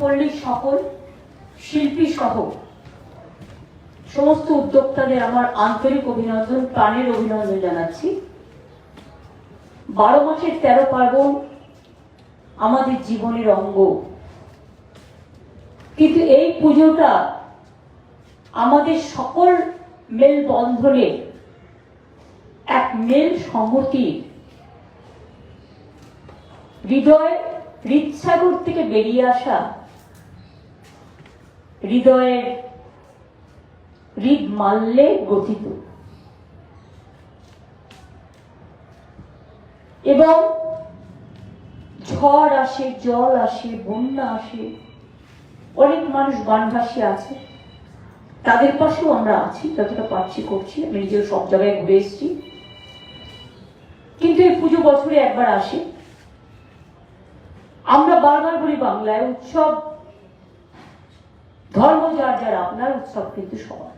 পল্লী সকল শিল্পী সহ সমস্ত উদ্যোক্তাদের আমার আন্তরিক অভিনন্দন, প্রাণের অভিনন্দন জানাচ্ছি। বারো মাসের তেরো পার্বণ আমাদের জীবনের অঙ্গ। কিন্তু এই পুজোটা আমাদের সকল মেলবন্ধনে এক মেল সংহতির হৃদয় হৃদসাগর থেকে বেরিয়ে আসা হৃদয়ের হৃদ মাল্যে গঠিত। এবং ঝড় আসে, জল আসে, বন্যা আসে, অনেক মানুষ বানভাসী আছে। তাদের পাশেও আমরা আছি, যতটা পারছি করছি। আমি নিজেও সব জায়গায় ঘুরে এসেছি। কিন্তু এই পুজো বছরে একবার আসে। আমরা বারবার বলি বাংলায়, উৎসব ধর্ম যার যার আপনার উৎসব কিন্তু সবার